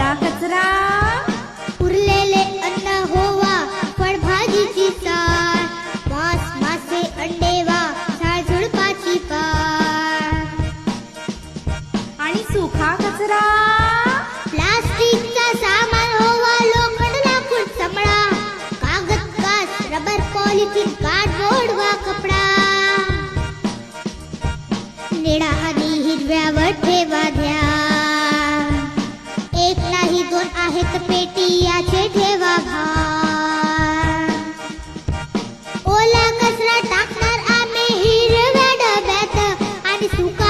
उडला कचरा. उरलेले अन्न होवा फळभाजीची सार. मास मासे अंडे वा झाड झुडपाची पार. आणि सुखा कचरा. सामान होवा लोखंड लाकूड चमडा रबर पॉलिथिन कार्डबोर्ड वा कपडा. निळा आणि हिरव्यावर ठेवा आहेत पेटी याचे ठेवा भार. ओला कचरा टाकणार आम्ही हिरव्या डब्यात आणि सुका